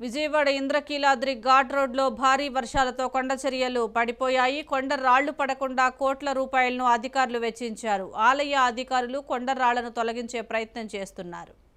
విజయవాడ ఇంద్రకీలాద్రి ఘాట్ రోడ్లో భారీ వర్షాలతో కొండ చర్యలు పడిపోయాయి. కొండ రాళ్ళు పడకుండా కోట్ల రూపాయలను అధికారులు వెచ్చించారు. ఆలయ అధికారులు కొండ రాళ్ళను తొలగించే ప్రయత్నం చేస్తున్నారు.